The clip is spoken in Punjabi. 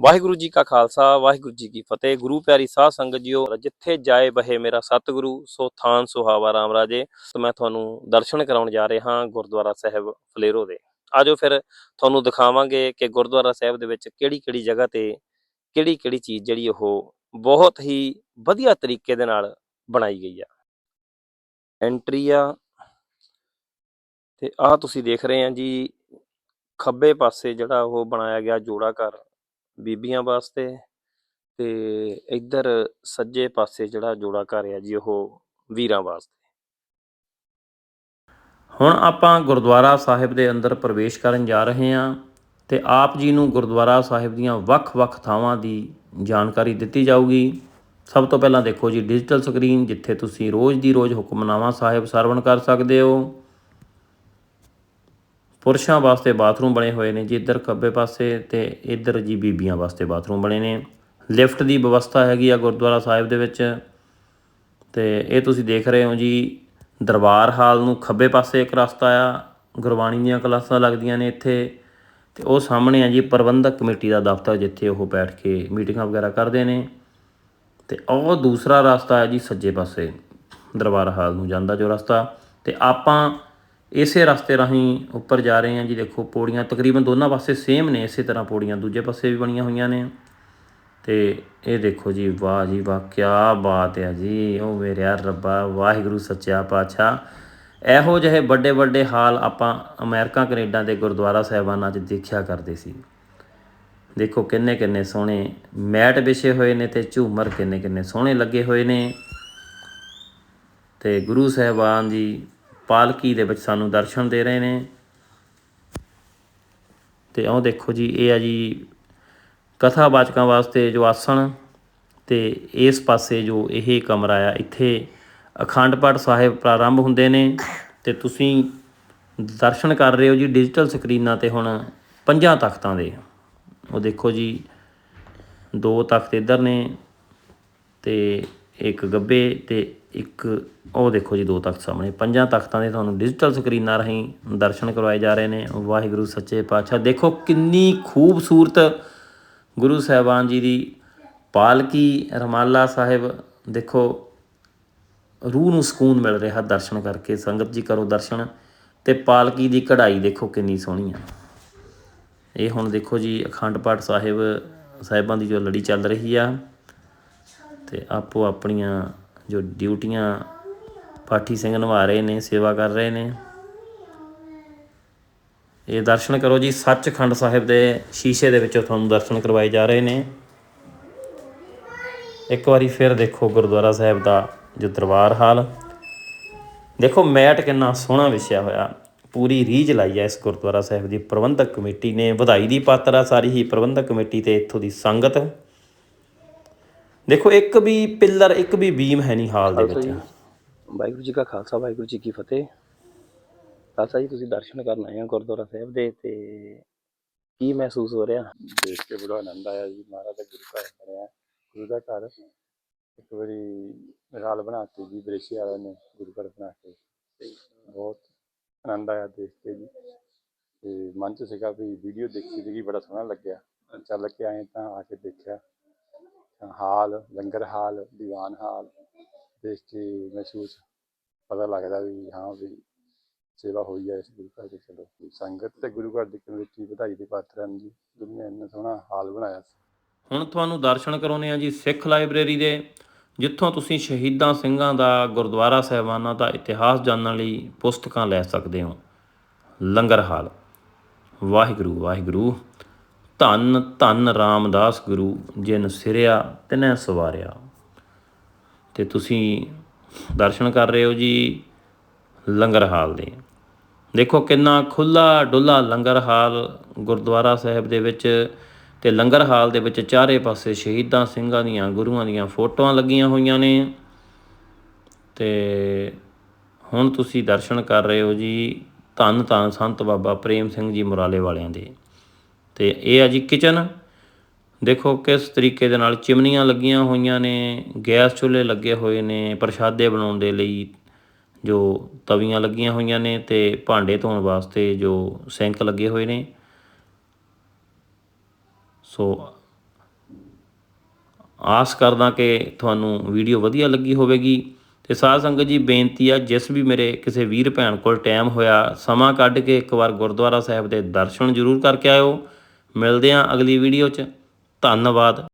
ਵਾਹਿਗੁਰੂ ਜੀ ਕਾ ਖਾਲਸਾ, ਵਾਹਿਗੁਰੂ ਜੀ ਕੀ ਫਤਿਹ। ਗੁਰੂ ਪਿਆਰੀ ਸਾਧ ਸੰਗਤ ਜੀਓ, ਜਿੱਥੇ ਜਾਏ ਬਹੇ ਮੇਰਾ ਸਤਿਗੁਰੂ, ਸੋ ਥਾਨ ਸੁਹਾਵਾ ਰਾਮ ਰਾਜੇ। ਸੋ ਮੈਂ ਤੁਹਾਨੂੰ ਦਰਸ਼ਨ ਕਰਾਉਣ ਜਾ ਰਿਹਾ ਹਾਂ ਗੁਰਦੁਆਰਾ ਸਾਹਿਬ ਫਲੇਰੋ ਦੇ। ਆਜੋ ਫਿਰ ਤੁਹਾਨੂੰ ਦਿਖਾਵਾਂਗੇ ਕਿ ਗੁਰਦੁਆਰਾ ਸਾਹਿਬ ਦੇ ਵਿੱਚ ਕਿਹੜੀ ਕਿਹੜੀ ਜਗ੍ਹਾ ਤੇ ਕਿਹੜੀ ਕਿਹੜੀ ਚੀਜ਼ ਜਿਹੜੀ ਉਹ ਬਹੁਤ ਹੀ ਵਧੀਆ ਤਰੀਕੇ ਦੇ ਨਾਲ ਬਣਾਈ ਗਈ ਆ। ਐਂਟਰੀ ਆ। ਤੇ ਆਹ ਤੁਸੀਂ ਦੇਖ ਰਹੇ ਆ ਜੀ, ਖੱਬੇ ਪਾਸੇ ਜਿਹੜਾ ਉਹ ਬਣਾਇਆ ਗਿਆ ਜੋੜਾ ਘਰ। ਬੀਬੀਆਂ ਵਾਸਤੇ ਤੇ ਇੱਧਰ ਸੱਜੇ ਪਾਸੇ ਜਿਹੜਾ ਜੋੜਾ ਘਰ ਆ ਜੀ, ਉਹ ਵੀਰਾਂ ਵਾਸਤੇ। ਹੁਣ ਆਪਾਂ ਗੁਰਦੁਆਰਾ ਸਾਹਿਬ ਦੇ ਅੰਦਰ ਪ੍ਰਵੇਸ਼ ਕਰਨ ਜਾ ਰਹੇ ਹਾਂ ਤੇ ਆਪ ਜੀ ਨੂੰ ਗੁਰਦੁਆਰਾ ਸਾਹਿਬ ਦੀਆਂ ਵੱਖ-ਵੱਖ ਥਾਵਾਂ ਦੀ ਜਾਣਕਾਰੀ ਦਿੱਤੀ ਜਾਊਗੀ। ਸਭ ਤੋਂ ਪਹਿਲਾਂ ਦੇਖੋ ਜੀ ਡਿਜੀਟਲ ਸਕਰੀਨ ਜਿੱਥੇ ਤੁਸੀਂ ਰੋਜ਼ ਦੀ ਰੋਜ਼ ਹੁਕਮਨਾਮਾ ਸਾਹਿਬ ਸਰਵਣ ਕਰ ਸਕਦੇ ਹੋ। ਪੁਰਸ਼ਾਂ ਵਾਸਤੇ ਬਾਥਰੂਮ ਬਣੇ ਹੋਏ ਨੇ ਜੀ, ਇੱਧਰ ਖੱਬੇ ਪਾਸੇ ਤੇ ਇੱਧਰ ਜੀ ਬੀਬੀਆਂ ਵਾਸਤੇ ਬਾਥਰੂਮ ਬਣੇ ਨੇ। ਲਿਫਟ ਦੀ ਵਿਵਸਥਾ ਹੈਗੀ ਆ ਗੁਰਦੁਆਰਾ ਸਾਹਿਬ ਦੇ ਵਿੱਚ। ਤੇ ਇਹ ਤੁਸੀਂ ਦੇਖ ਰਹੇ ਹੋ ਜੀ, ਦਰਬਾਰ ਹਾਲ ਨੂੰ ਖੱਬੇ ਪਾਸੇ ਇੱਕ ਰਸਤਾ ਆ, ਗੁਰਬਾਣੀ ਦੀਆਂ ਕਲਾਸਾਂ ਲੱਗਦੀਆਂ ਨੇ ਇੱਥੇ। ਤੇ ਉਹ ਸਾਹਮਣੇ ਆ ਜੀ, ਪ੍ਰਬੰਧਕ ਕਮੇਟੀ ਦਾ ਦਫ਼ਤਰ, ਜਿੱਥੇ ਉਹ ਬੈਠ ਕੇ ਮੀਟਿੰਗਾਂ ਵਗੈਰਾ ਕਰਦੇ ਨੇ। ਤੇ ਉਹ ਦੂਸਰਾ ਰਸਤਾ ਹੈ ਜੀ, ਸੱਜੇ ਪਾਸੇ ਦਰਬਾਰ ਹਾਲ ਨੂੰ ਜਾਂਦਾ ਜੋ ਰਸਤਾ। ਤੇ ਆਪਾਂ ਇਸੇ ਰਸਤੇ ਰਾਹੀਂ ਉੱਪਰ ਜਾ ਰਹੇ ਹਾਂ ਜੀ, ਦੇਖੋ ਪੌੜੀਆਂ ਤਕਰੀਬਨ ਦੋਨਾਂ ਪਾਸੇ ਸੇਮ ਨੇ ਇਸੇ ਤਰ੍ਹਾਂ ਪੌੜੀਆਂ, ਦੂਜੇ ਪਾਸੇ ਵੀ ਬਣੀਆਂ ਹੋਈਆਂ ਨੇ। ਤੇ ਇਹ ਦੇਖੋ ਜੀ, ਵਾਹ ਜੀ ਵਾਹ ਕੀ ਬਾਤ ਹੈ ਜੀ। ਉਹ ਮੇਰੇ ਯਾਰ ਰੱਬਾ, ਵਾਹਿਗੁਰੂ ਸੱਚਾ ਪਾਤਸ਼ਾਹ। ਇਹੋ ਜਿਹੇ ਵੱਡੇ ਵੱਡੇ ਹਾਲ ਆਪਾਂ ਅਮਰੀਕਾ, ਕੈਨੇਡਾ ਦੇ ਗੁਰਦੁਆਰਾ ਸਾਹਿਬਾਨਾਂ 'ਚ ਦੇਖਿਆ ਕਰਦੇ ਸੀ। ਦੇਖੋ ਕਿੰਨੇ ਕਿੰਨੇ ਸੋਹਣੇ ਮੈਟ ਵਿਛੇ ਹੋਏ ਨੇ ਤੇ ਝੂਮਰ ਕਿੰਨੇ ਕਿੰਨੇ ਸੋਹਣੇ ਲੱਗੇ ਹੋਏ ਨੇ। ਤੇ ਗੁਰੂ ਸਾਹਿਬਾਨ ਜੀ ਪਾਲਕੀ ਦੇ ਵਿੱਚ ਸਾਨੂੰ ਦਰਸ਼ਨ ਦੇ ਰਹੇ ਨੇ। ਤੇ ਆਹ ਦੇਖੋ ਜੀ, ਇਹ ਆ ਜੀ ਕਥਾਵਾਚਕਾਂ ਵਾਸਤੇ ਜੋ ਆਸਣ ਤੇ ਇਸ ਪਾਸੇ ਜੋ ਇਹ ਕਮਰਾ ਆ, ਇੱਥੇ ਅਖੰਡ ਪਾਠ ਸਾਹਿਬ ਪ੍ਰਾਰੰਭ ਹੁੰਦੇ ਨੇ। ਤੇ ਤੁਸੀਂ ਦਰਸ਼ਨ ਕਰ ਰਹੇ ਹੋ ਜੀ ਡਿਜੀਟਲ ਸਕਰੀਨਾਂ ਤੇ ਹੁਣ ਪੰਜਾਂ ਤਖਤਾਂ ਦੇ। ਉਹ ਦੇਖੋ ਜੀ, ਦੋ ਤਖਤ ਇੱਧਰ ਨੇ ਤੇ ਇੱਕ ਗੱਬੇ ਤੇ ਇੱਕ, ਉਹ ਦੇਖੋ ਜੀ ਦੋ ਤਖਤ ਸਾਹਮਣੇ। ਪੰਜਾਂ ਤਖਤਾਂ ਦੇ ਤੁਹਾਨੂੰ ਡਿਜੀਟਲ ਸਕਰੀਨਾਂ ਰਾਹੀਂ ਦਰਸ਼ਨ ਕਰਵਾਏ ਜਾ ਰਹੇ ਨੇ। ਵਾਹਿਗੁਰੂ ਸੱਚੇ ਪਾਤਸ਼ਾਹ। ਦੇਖੋ ਕਿੰਨੀ ਖੂਬਸੂਰਤ ਗੁਰੂ ਸਾਹਿਬਾਨ ਜੀ ਦੀ ਪਾਲਕੀ, ਰਮਾਲਾ ਸਾਹਿਬ, ਦੇਖੋ, ਰੂਹ ਨੂੰ ਸਕੂਨ ਮਿਲ ਰਿਹਾ ਦਰਸ਼ਨ ਕਰਕੇ। ਸੰਗਤ ਜੀ ਕਰੋ ਦਰਸ਼ਨ ਤੇ ਪਾਲਕੀ ਦੀ ਕਢਾਈ ਦੇਖੋ ਕਿੰਨੀ ਸੋਹਣੀ ਆ। ਇਹ ਹੁਣ ਦੇਖੋ ਜੀ ਅਖੰਡ ਪਾਠ ਸਾਹਿਬ, ਸਾਹਿਬਾਂ ਦੀ ਜੋ ਲੜੀ ਚੱਲ ਰਹੀ ਆ। ਤੇ ਆਪੋ ਆਪਣੀਆਂ ਜੋ ਡਿਊਟੀਆਂ ਪਾਠੀ ਸਿੰਘ ਨਿਭਾ ਰਹੇ ਨੇ, ਸੇਵਾ ਕਰ ਰਹੇ ਨੇ। ਇਹ ਦਰਸ਼ਨ ਕਰੋ ਜੀ, ਸੱਚਖੰਡ ਸਾਹਿਬ ਦੇ ਸ਼ੀਸ਼ੇ ਦੇ ਵਿੱਚੋਂ ਤੁਹਾਨੂੰ ਦਰਸ਼ਨ ਕਰਵਾਏ ਜਾ ਰਹੇ ਨੇ। ਇੱਕ ਵਾਰੀ ਫਿਰ ਦੇਖੋ ਗੁਰਦੁਆਰਾ ਸਾਹਿਬ ਦਾ ਜੋ ਦਰਬਾਰ ਹਾਲ। ਦੇਖੋ, ਮੈਟ ਕਿੰਨਾ ਸੋਹਣਾ ਵਿਛਿਆ ਹੋਇਆ। ਪੂਰੀ ਰੀਝ ਲਾਈ ਹੈ ਇਸ ਗੁਰਦੁਆਰਾ ਸਾਹਿਬ ਦੀ। ਪ੍ਰਬੰਧਕ ਕਮੇਟੀ ਨੇ, ਵਧਾਈ ਦੀ ਪਾਤਰ ਆ ਸਾਰੀ ਹੀ ਪ੍ਰਬੰਧਕ ਕਮੇਟੀ ਤੇ ਇੱਥੋਂ ਦੀ ਸੰਗਤ। ਦੇਖੋ ਇੱਕ ਵੀ ਪਿੱਲਰ ਇੱਕ ਵੀ ਬੀਮ ਹੈ ਨਹੀਂ ਹਾਲ ਦੇ ਵਿੱਚ। ਵਾਹਿਗੁਰੂ ਜੀ ਕਾ ਖਾਲਸਾ ਵਾਹਿਗੁਰੂ ਜੀ ਕੀ ਫਤਿਹ। ਖਾਲਸਾ ਜੀ ਤੁਸੀਂ ਦਰਸ਼ਨ ਕਰਨ ਆਏ ਹੋ ਗੁਰਦੁਆਰਾ ਸਾਹਿਬ ਦੇ ਤੇ ਕੀ ਮਹਿਸੂਸ ਹੋ ਰਿਹਾ? ਦੇਖ ਕੇ ਬੜਾ ਆਨੰਦ ਆਇਆ ਜੀ। ਮਹਾਰਾਜ ਦਾ ਗੁਰੂ ਘਰ ਬਣਿਆ ਗੁਰੂ ਦਾ ਘਰ ਇੱਕ ਵਾਰੀ ਮਿਸਾਲ ਬਣਾਤੀ ਜੀ ਬ੍ਰਿਸ਼ੀ ਵਾਲਿਆਂ ਨੇ ਗੁਰੂ ਘਰ ਬਣਾ ਕੇ। ਤੇ ਬਹੁਤ ਆਨੰਦ ਆਇਆ ਦੇਖ ਕੇ ਜੀ। ਤੇ ਮਨ ਚ ਸੀਗਾ ਵੀ ਵੀਡੀਓ ਦੇਖੀ ਸੀਗੀ ਬੜਾ ਸੋਹਣਾ ਲੱਗਿਆ। ਚੱਲ ਕੇ ਆਏ ਤਾਂ ਆ ਕੇ ਦੇਖਿਆ। ਹਾਲ, ਲੰਗਰ ਹਾਲ, ਦੀਵਾਨ ਹਾਲ ਦੇਖ ਕੇ ਮਹਿਸੂਸ ਪਤਾ ਲੱਗਦਾ ਵੀ ਹਾਂ ਵੀ ਸੇਵਾ ਹੋਈ ਹੈ ਇਸ ਗੁਰੂ ਘਰ ਦੇ, ਚਲੋ ਸੰਗਤ ਤੇ ਗੁਰੂ ਘਰ ਦੀ ਕਮੇਟੀ ਵਧਾਈ ਦੇ ਪਾਤਰ ਹਨ ਜੀ, ਗੁਰੂ ਇੰਨਾ ਸੋਹਣਾ ਹਾਲ ਬਣਾਇਆ ਸੀ। ਹੁਣ ਤੁਹਾਨੂੰ ਦਰਸ਼ਨ ਕਰਾਉਨੇ ਆ ਜੀ ਸਿੱਖ ਲਾਇਬ੍ਰੇਰੀ ਦੇ, ਜਿੱਥੋਂ ਤੁਸੀਂ ਸ਼ਹੀਦਾਂ ਸਿੰਘਾਂ ਦਾ, ਗੁਰਦੁਆਰਾ ਸਾਹਿਬਾਨਾਂ ਦਾ ਇਤਿਹਾਸ ਜਾਣਨ ਲਈ ਪੁਸਤਕਾਂ ਲੈ ਸਕਦੇ ਹੋ। ਲੰਗਰ ਹਾਲ। ਵਾਹਿਗੁਰੂ ਵਾਹਿਗੁਰੂ। ਧੰਨ ਧੰਨ ਰਾਮਦਾਸ ਗੁਰੂ, ਜਿਨ ਸਿਰਿਆ ਤਿਨੈ ਸਵਾਰਿਆ। ਤੇ ਤੁਸੀਂ ਦਰਸ਼ਨ ਕਰ ਰਹੇ ਹੋ ਜੀ ਲੰਗਰ ਹਾਲ ਦੇ। ਦੇਖੋ ਕਿੰਨਾ ਖੁੱਲਾ ਡੁੱਲਾ ਲੰਗਰ ਹਾਲ ਗੁਰਦੁਆਰਾ ਸਾਹਿਬ ਦੇ ਵਿੱਚ ਤੇ ਲੰਗਰ ਹਾਲ ਦੇ ਵਿੱਚ ਚਾਰੇ ਪਾਸੇ ਸ਼ਹੀਦਾਂ ਸਿੰਘਾਂ ਦੀਆਂ, ਗੁਰੂਆਂ ਦੀਆਂ ਫੋਟੋਆਂ ਲੱਗੀਆਂ ਹੋਈਆਂ ਨੇ। ਤੇ ਹੁਣ ਤੁਸੀਂ ਦਰਸ਼ਨ ਕਰ ਰਹੇ ਹੋ ਜੀ ਧੰਨ ਧੰਨ ਸੰਤ ਬਾਬਾ ਪ੍ਰੇਮ ਸਿੰਘ ਜੀ ਮੁਰਾਲੇ ਵਾਲਿਆਂ ਦੇ। ਤੇ ਇਹ ਆ ਜੀ ਕਿਚਨ ਦੇਖੋ ਕਿਸ ਤਰੀਕੇ ਦੇ ਨਾਲ ਚਿਮਨੀਆਂ ਲੱਗੀਆਂ ਹੋਈਆਂ ਨੇ, ਗੈਸ ਚੁੱਲ੍ਹੇ ਲੱਗੇ ਹੋਏ ਨੇ, ਪ੍ਰਸ਼ਾਦੇ ਬਣਾਉਣ ਦੇ ਲਈ ਜੋ ਤਵੀਆਂ ਲੱਗੀਆਂ ਹੋਈਆਂ ਨੇ ਤੇ ਭਾਂਡੇ ਧੋਣ ਵਾਸਤੇ ਜੋ ਸਿੰਕ ਲੱਗੇ ਹੋਏ ਨੇ। ਸੋ ਆਸ ਕਰਦਾ ਕਿ ਤੁਹਾਨੂੰ ਵੀਡੀਓ ਵਧੀਆ ਲੱਗੀ ਹੋਵੇਗੀ। ਤੇ ਸਾਧ ਸੰਗਤ ਜੀ, ਬੇਨਤੀ ਆ, ਜਿਸ ਵੀ ਮੇਰੇ ਕਿਸੇ ਵੀਰ ਭੈਣ ਕੋਲ ਟਾਈਮ ਹੋਇਆ, ਸਮਾਂ ਕੱਢ ਕੇ ਇੱਕ ਵਾਰ ਗੁਰਦੁਆਰਾ ਸਾਹਿਬ ਦੇ ਦਰਸ਼ਨ ਜ਼ਰੂਰ ਕਰਕੇ ਆਇਓ। ਮਿਲਦੇ ਹਾਂ ਅਗਲੀ ਵੀਡੀਓ 'ਚ। ਧੰਨਵਾਦ।